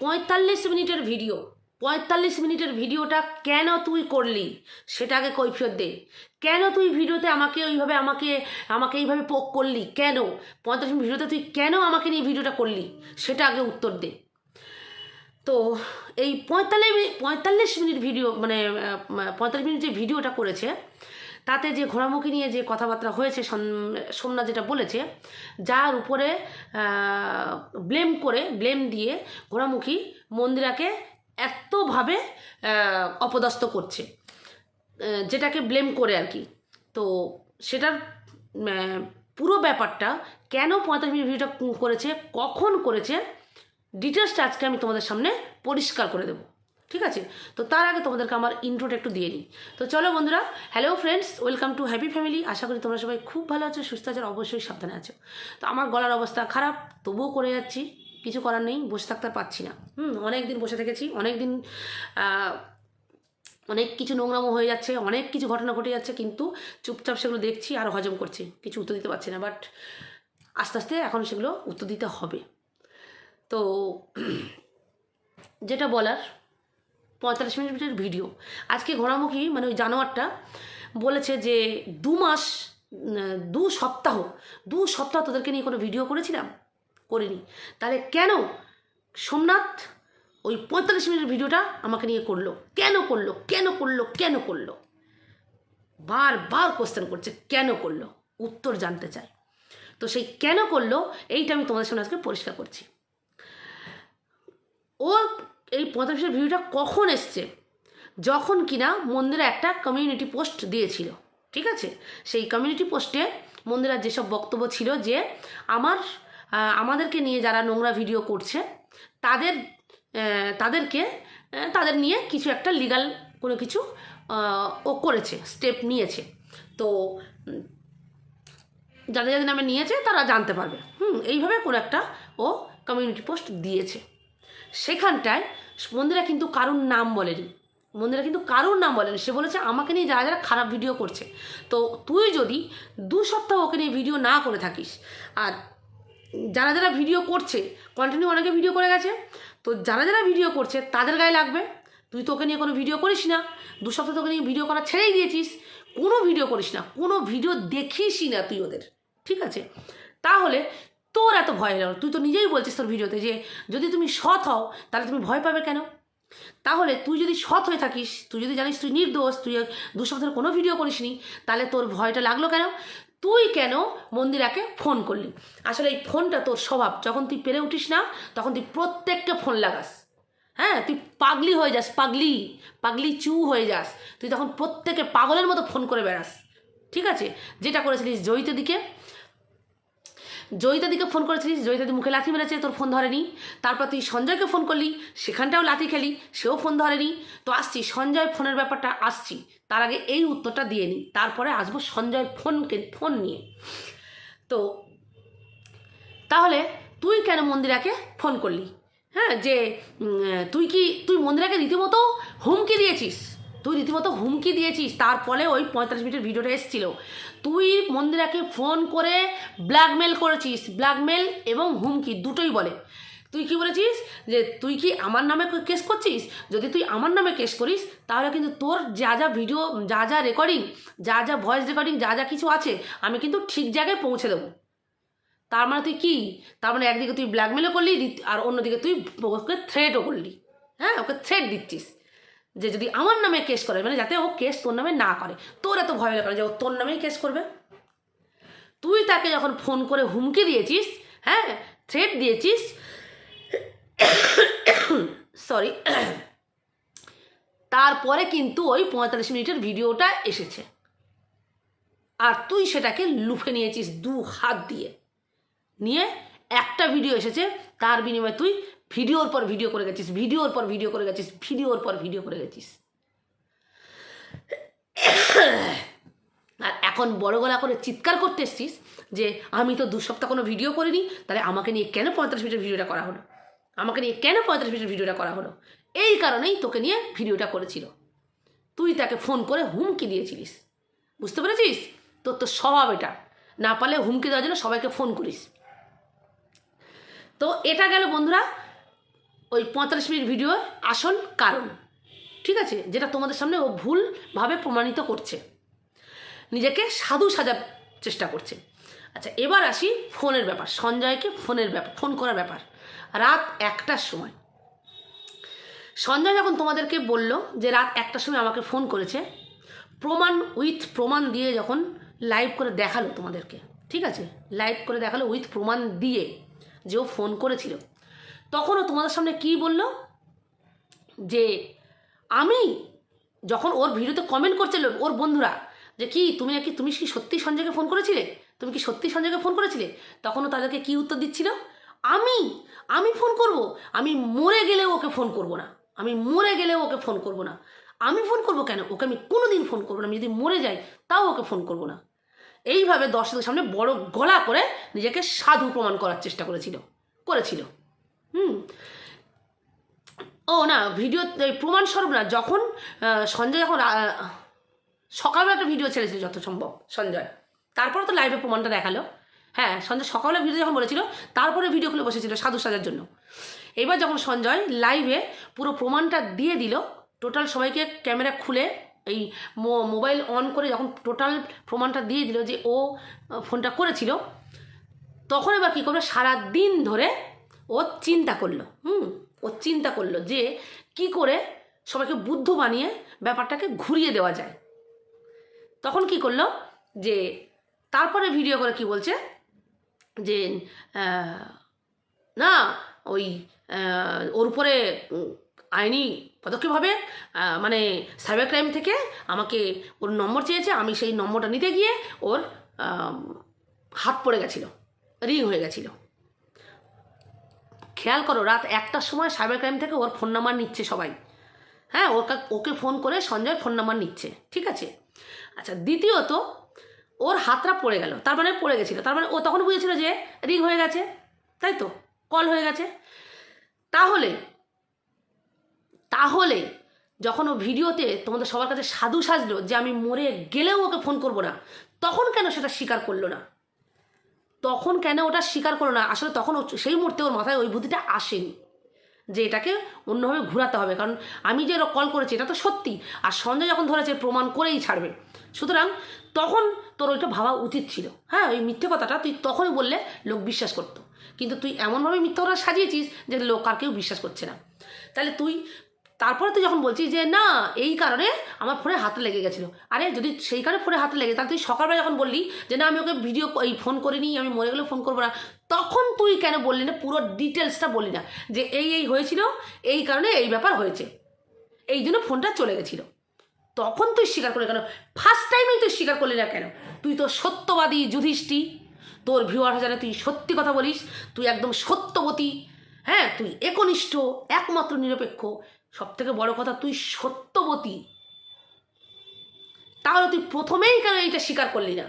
পঁয়তাল্লিশ মিনিটের ভিডিও। পঁয়তাল্লিশ মিনিটের ভিডিওটা কেন তুই করলি? সেটাকে কৈফিয়ত দে। কেন তুই ভিডিওতে আমাকে ওইভাবে আমাকে আমাকে এইভাবে পোক করলি? কেন? পঁয়তাল্লিশ মিনিট ভিডিওতে তুই কেন আমাকে নিয়ে ভিডিওটা করলি? সেটা আগে উত্তর দে। তো এই পঁয়তাল্লিশ মিনিট পঁয়তাল্লিশ মিনিট ভিডিও মানে পঁয়তাল্লিশ মিনিট যে ভিডিওটা করেছে তাতে যে ঘোড়ামুখী নিয়ে যে কথাবার্তা হয়েছে সোমনাথ যেটা বলেছে, যার উপরে ব্লেম করে ব্লেম দিয়ে ঘোড়ামুখী মন্দিরাকে এতভাবে অপদস্থ করছে যেটাকে ব্লেম করে আর কি। তো সেটার পুরো ব্যাপারটা কেন পঁয়তাল্লিশ মিনিট ভিডিওটা করেছে, কখন করেছে ডিটেলসটা আজকে আমি তোমাদের সামনে পরিষ্কার করে দেবো। ঠিক আছে? তো তার আগে তোমাদেরকে আমার ইন্ট্রোটা একটু দিয়ে নিই। তো চলো বন্ধুরা hello friends welcome to happy family আশা করি তোমরা সবাই খুব ভালো আছো, সুস্থ আছো অবশ্যই সাবধানে আছো। তো আমার গলার অবস্থা খারাপ, তবুও করে যাচ্ছি, কিছু করার নেই, বসে থাকতে পারছি না। হুম অনেক দিন বসে থেকেছি অনেক দিন অনেক কিছু নোংরামো হয়ে যাচ্ছে, অনেক কিছু ঘটনা ঘটে যাচ্ছে, কিন্তু চুপচাপ সেগুলো দেখছি আর হজম করছি, কিছু উত্তর দিতে পারছি না বাট আস্তে আস্তে এখন সেগুলো উত্তর দিতে হবে। তো, যেটা বলার পঁয়তাল্লিশ মিনিটের ভিডিও আজকে ঘোড়ামুখী মানে ওই জানোয়ারটা বলেছে যে দু মাস দু সপ্তাহ দু সপ্তাহ তোদেরকে নিয়ে কোনো ভিডিও করেছিলাম? করিনি। তাহলে কেন সোমনাথ ওই পঁয়তাল্লিশ মিনিটের ভিডিওটা আমাকে নিয়ে করল? কেন করল? কেন করল? কেন করল? বারবার কোশ্চেন করছে, কেন করল? উত্তর জানতে চাই। তো সেই কেন করল, এইটা আমি তোমাদের সামনে আজকে পরিষ্কার করছি। ও এই পঁয়তাল্লিশের ভিডিওটা কখন এসছে? যখন কিনা মন্দিরা একটা কমিউনিটি পোস্ট দিয়েছিল, ঠিক আছে? সেই কমিউনিটি পোস্টে মন্দিরার যেসব বক্তব্য ছিল যে আমার আমাদেরকে নিয়ে যারা নোংরা ভিডিও করছে, তাদের তাদেরকে তাদের নিয়ে কিছু একটা লিগাল কোনো কিছু ও করেছে স্টেপ নিয়েছে। তো, যাদের যাদের নামে নিয়েছে তারা জানতে পারবে। হুম, এইভাবে কোনো একটা ও কমিউনিটি পোস্ট দিয়েছে। সেখানটায় মন্দিরা কিন্তু কারুর নাম বলেনি। মন্দিরা কিন্তু কারুর নাম বলেনি। সে বলেছে, আমাকে নিয়ে যারা যারা খারাপ ভিডিও করছে, তো তুই যদি দু সপ্তাহ ওকে নিয়ে ভিডিও না করে থাকিস, আর যারা যারা ভিডিও করছে কন্টিনিউ অনেকে ভিডিও করে গেছে, তো যারা যারা ভিডিও করছে, তাদের গায়ে লাগবে। তুই তোকে নিয়ে কোনো ভিডিও করিস না। দু সপ্তাহ তোকে নিয়ে ভিডিও করা ছেড়েই দিয়েছিস। কোনো ভিডিও করিস না। কোনো ভিডিও দেখিসই না তুই ওদের। ঠিক আছে? তাহলে তোর এত ভয় হলো তুই তো নিজেই বলছিস তোর ভিডিওতে যে যদি তুমি সৎ হও, তাহলে তুমি ভয় পাবে কেন? তাহলে তুই যদি সৎ হয়ে থাকিস, তুই যদি জানিস তুই নির্দোষ, তুই দু সপ্তাহের কোনো ভিডিও করিসনি, তাহলে তোর ভয়টা লাগল কেন? তুই কেন মন্দিরাকে ফোন করলি? আসলে এই ফোনটা তোর স্বভাব। যখন তুই পেরে উঠিস না, তখন তুই প্রত্যেককে ফোন লাগাস। হ্যাঁ তুই পাগলি হয়ে যাস, পাগলি পাগলি চু হয়ে যাস। তুই তখন প্রত্যেকে পাগলের মতো ফোন করে বেড়াস। ঠিক আছে? যেটা করেছিলিস জয়িত দিকে জয়িতাদিকে ফোন করেছিলিস? জয়িতাদি মুখে লাথি মেরেছে, তোর ফোন ধরেনি। তারপর তুই সঞ্জয়কে ফোন করলি, সেখানটাও লাথি খেলি, সেও ফোন ধরেনি। তো আসছি, সঞ্জয় ফোনের ব্যাপারটা আসছি। তার আগে এই উত্তরটা দিয়ে নিই তারপরে আসব সঞ্জয়ের ফোনকে ফোন নিয়ে। তো, তাহলে তুই কেন মন্দিরাকে ফোন করলি? হ্যাঁ যে তুই কি, তুই মন্দিরাকে রীতিমতো হুমকি দিয়েছিস? তুই রীতিমতো হুমকি দিয়েছিস, তার ফলে ওই পঁয়তাল্লিশ মিনিটের ভিডিওটা এসেছিল। তুই মন্দিরাকে ফোন করে ব্ল্যাকমেল করেছিস, ব্ল্যাকমেল এবং হুমকি দুটোই বলে। তুই কি বলেছিস যে তুই কি আমার নামে কেস করছিস? যদি তুই আমার নামে কেস করিস, তাহলে কিন্তু তোর যা যা ভিডিও, যা যা রেকর্ডিং যা যা ভয়েস রেকর্ডিং যা যা কিছু আছে, আমি কিন্তু ঠিক জায়গায় পৌঁছে দেবো। তার মানে তুই কী? তার মানে একদিকে তুই ব্ল্যাকমেলও করলি আর অন্যদিকে তুই ওকে থ্রেটও করলি। হ্যাঁ ওকে থ্রেট দিচ্ছিস। যে যদি আমার নামে কেস করে মানে যাতে ও কেস তোর নামে না করে। তোর এত ভয় লাগে যে ও তোর নামেই কেস করবে? তুই তাকে যখন ফোন করে হুমকি দিয়েছিস হ্যাঁ থ্রেট দিয়েছিস সরি তারপরে কিন্তু ওই পঁয়তাল্লিশ মিনিটের ভিডিওটা এসেছে। আর তুই সেটাকে লুফে নিয়েছিস দু হাত দিয়ে। নিয়ে একটা ভিডিও এসেছে, তার বিনিময়ে তুই ভিডিওর পর ভিডিও করে গেছিস ভিডিওর পর ভিডিও করে গেছিস ভিডিওর পর ভিডিও করে গেছিস। আর এখন বড় গলা করে চিৎকার করতে এসছিস যে, আমি তো দু সপ্তাহ কোনো ভিডিও করিনি, তাহলে আমাকে নিয়ে কেন পঁয়তাল্লিশ মিনিটের ভিডিওটা করা হলো? আমাকে নিয়ে কেন পঁয়তাল্লিশ মিনিটের ভিডিওটা করা হলো? এই কারণেই তোকে নিয়ে ভিডিওটা করেছিল। তুই তাকে ফোন করে হুমকি দিয়েছিলিস। বুঝতে পেরেছিস? তোর তো স্বভাব এটা। না পারলে হুমকি দেওয়ার জন্য সবাইকে ফোন করিস। তো এটা গেল বন্ধুরা ওই পঁয়তাল্লিশ মিনিট ভিডিওর আসল কারণ, ঠিক আছে? যেটা তোমাদের সামনে ও ভুলভাবে প্রমাণিত করছে। নিজেকে সাধু সাজার চেষ্টা করছে। আচ্ছা এবার আসি ফোনের ব্যাপার, সঞ্জয়কে ফোনের ব্যাপার, ফোন করার ব্যাপার। রাত একটার সময়। সঞ্জয় যখন তোমাদেরকে বলল যে রাত একটার সময় আমাকে ফোন করেছে, প্রমাণ উইথ প্রমাণ দিয়ে যখন লাইভ করে দেখাল তোমাদেরকে, ঠিক আছে? লাইভ করে দেখাল উইথ প্রমাণ দিয়ে যে ও ফোন করেছিল। তখনও তোমাদের সামনে কি বলল? যে আমি যখন ওর ভিডিওতে কমেন্ট করছিল, ওর বন্ধুরা, যে কি, তুমি নাকি, তুমি কি সত্যি সঞ্জয়কে ফোন করেছিলে? তুমি কি সত্যি সঞ্জয়কে ফোন করেছিলে? তখনও তাদেরকে কি উত্তর দিচ্ছিল? আমি আমি ফোন করব। আমি মরে গেলেও ওকে ফোন করব না। আমি মরে গেলেও ওকে ফোন করব না। আমি ফোন করব কেন? ওকে আমি কোনো দিন ফোন করব না। আমি যদি মরে যাই, তাও ওকে ফোন করব না। এইভাবে দর্শকদের সামনে বড় গলা করে নিজেকে সাধু প্রমাণ করার চেষ্টা করেছিল। করেছিল। হুম। ও না ভিডিও এই প্রমাণস্বরূপ না, যখন সঞ্জয় যখন সকালবেলা একটা ভিডিও ছেড়েছিল যত সম্ভব, সঞ্জয়। তারপরে তো লাইভে প্রমাণটা দেখাল। হ্যাঁ সঞ্জয় সকালে ভিডিও যখন বলেছিল, তারপরে ভিডিও খুলে বসেছিল সাধু সাজার জন্য। এবার যখন সঞ্জয় লাইভে পুরো প্রমাণটা দিয়ে দিল টোটাল সবাইকে ক্যামেরা খুলে, এই মোবাইল অন করে যখন টোটাল প্রমাণটা দিয়ে দিল যে ও ফোনটা করেছিল, তখন এবার কী করবে সারা দিন ধরে ও চিন্তা করল, হুম, ও চিন্তা করল যে কি করে সবাইকে বুদ্ধ বানিয়ে ব্যাপারটাকে ঘুরিয়ে দেওয়া যায়। তখন কি করল যে তারপরে ভিডিও করে কি বলছে? যে না, ওই ওর উপরে আইনি পদক্ষেপ হবে মানে সাইবার ক্রাইম থেকে আমাকে ওর নম্বর চেয়েছে, আমি সেই নম্বরটা নিতে গিয়ে ওর হাত পড়ে গেছিল রিং হয়ে গেছিল। খেয়াল করো, রাত একটার সময় সাইবার ক্রাইম থেকে ওর ফোন নাম্বার নিচ্ছে সবাই। হ্যাঁ ওকে ওকে ফোন করে সঞ্জয় ফোন নাম্বার নিচ্ছে, ঠিক আছে? আচ্ছা দ্বিতীয়ত, ওর হাতটা পড়ে গেল, তার মানে পড়ে গেছিল, তার মানে ও তখন বুঝেছিল যে রিং হয়ে গেছে, তাই তো? কল হয়ে গেছে। তাহলে তাহলে যখন ও ভিডিওতে তোমাদের সবার কাছে সাধু সাজলো যে আমি মরে গেলেও ওকে ফোন করব না, তখন কেন সেটা স্বীকার করল না? তখন কেন ওটা স্বীকার করো না? আসলে তখন সেই মুহূর্তে ওর মাথায় ওই বুদ্ধিটা আসেনি যে এটাকে অন্যভাবে ঘোরাতে হবে। কারণ আমি যে কল করেছি, এটা তো সত্যি। আর সঞ্জয় যখন ধরেছে প্রমাণ করেই ছাড়বে। সুতরাং তখন তোর ওইটা ভাবা উচিত ছিল। হ্যাঁ ওই মিথ্যে কথাটা তুই তখনই বললে লোক বিশ্বাস করতো। কিন্তু তুই এমনভাবে মিথ্যে কথা সাজিয়েছিস যে লোক আর কেউ বিশ্বাস করছে না। তাহলে তুই তারপরে তুই যখন বলছিস যে, না, এই কারণে আমার ফোনে হাত লেগে গেছিল। আরে, যদি সেই কারণে ফোনে হাত লেগে, তাহলে তুই সকালবেলা যখন বললি যে, না, আমি ওকে ভিডিও এই ফোন করিনি, আমি মরে গেলেও ফোন করব না, তখন তুই কেন বললি না? পুরো ডিটেলসটা বললি না যে, এই এই হয়েছিল, এই কারণে এই ব্যাপার হয়েছে। এই জন্য ফোনটা চলে গেছিল। তখন তুই স্বীকার করলি কেন? ফার্স্ট টাইমেই তুই স্বীকার করলি না কেন? তুই তো সত্যবাদী যুধিষ্ঠি। তোর ভিউয়ার জানে তুই সত্যি কথা বলিস, তুই একদম সত্যবতী। হ্যাঁ তুই একনিষ্ঠ, একমাত্র নিরপেক্ষ। সব থেকে বড় কথা তুই সত্যবতী। তাহলে তুই প্রথমেই কেন এইটা স্বীকার করলি না?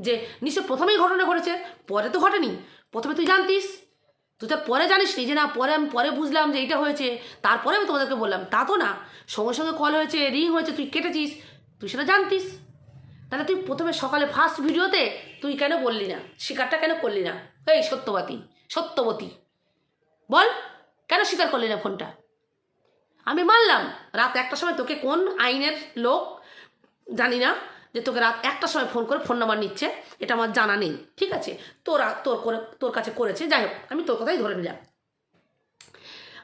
যে নিশ্চয় প্রথমেই ঘটনা ঘটেছে, পরে তো ঘটেনি। প্রথমে তুই জানতিস। তুই তো পরে জানিস নি যে না, পরে আমি পরে বুঝলাম যে এইটা হয়েছে। তারপরে আমি তোমাদেরকে বললাম, তা তো না। সঙ্গে সঙ্গে কল হয়েছে রিং হয়েছে, তুই কেটেছিস, তুই সেটা জানতিস। তাহলে তুই প্রথমে সকালে ফার্স্ট ভিডিওতে তুই কেন বললি না? স্বীকারটা কেন করলি না? এই সত্যবাতী, সত্যবতী। বল, কেন স্বীকার করলি না ফোনটা আমি মানলাম, রাত একটার সময় তোকে কোন আইনের লোক, জানি না, যে তোকে রাত একটার সময় ফোন করে ফোন নাম্বার নিচ্ছে, এটা আমার জানা নেই, ঠিক আছে? তোরা, তোর করে, তোর কাছে করেছে, যাই হোক, আমি তোর কথাই ধরে নিলাম।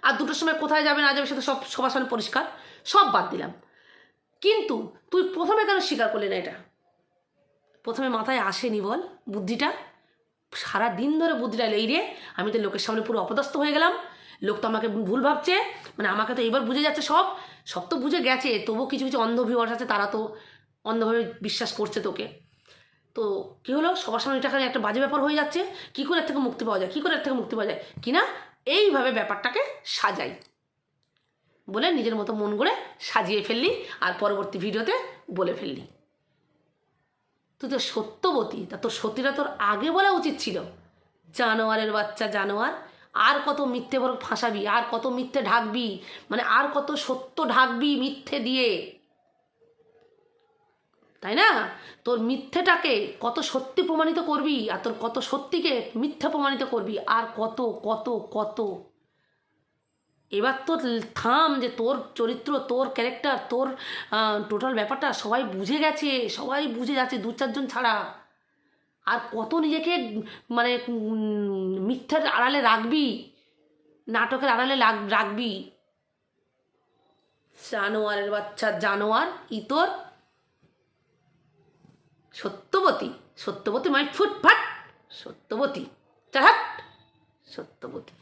আর দুটোর সময় কোথায় যাবে না যাবে সেটা সব সবার সামনে পরিষ্কার, সব বাদ দিলাম। কিন্তু তুই প্রথমে কেন স্বীকার করলি না এটা? প্রথমে মাথায় আসেনি বল বুদ্ধিটা? সারা দিন ধরে বুদ্ধিটা এলো এই রে আমি তো লোকের সামনে পুরো অপদস্থ হয়ে গেলাম। লোক তো আমাকে ভুল ভাবছে মানে আমাকে তো এবার বুঝে যাচ্ছে সব সব তো বুঝে গেছে, তবুও কিছু কিছু অন্ধ ভিউয়ার্স আছে, তারা তো অন্ধভাবে বিশ্বাস করছে তোকে। তো কী হলো? সবার সামনে এটা একটা বাজে ব্যাপার হয়ে যাচ্ছে, কী করে এর থেকে মুক্তি পাওয়া যায়, কী করে এর থেকে মুক্তি পাওয়া যায়? কিনা এইভাবে ব্যাপারটাকে সাজাই। বলে নিজের মতো মন করে সাজিয়ে ফেললি, আর পরবর্তী ভিডিওতে বলে ফেললি। তুই তো সত্যবতী, তা তোর সত্যিটা তোর আগে বলা উচিত ছিল। জানোয়ারের বাচ্চা জানোয়ার আর কত মিথ্যে বড় ফাঁসাবি, আর কত মিথ্যে ঢাকবি মানে আর কত সত্য ঢাকবি মিথ্যে দিয়ে। তাই না? তোর মিথ্যেটাকে কত সত্যি প্রমাণিত করবি, আর তোর কত সত্যিকে মিথ্যা প্রমাণিত করবি, আর কত কত কত। এবার তো থাম যে তোর চরিত্র, তোর ক্যারেক্টার তোর টোটাল ব্যাপারটা সবাই বুঝে গেছে, সবাই বুঝে যাচ্ছে দু চারজন ছাড়া। আর কত নিজেকে মানে মিথ্যার আড়ালে রাখবি? নাটকের আড়ালে রাখবি? জানোয়ারের বাচ্চা, জানোয়ার, ইতর। সত্যবতী সত্যবতী মানে ফুটফাট, সত্যবতী চাহাট সত্যবতী।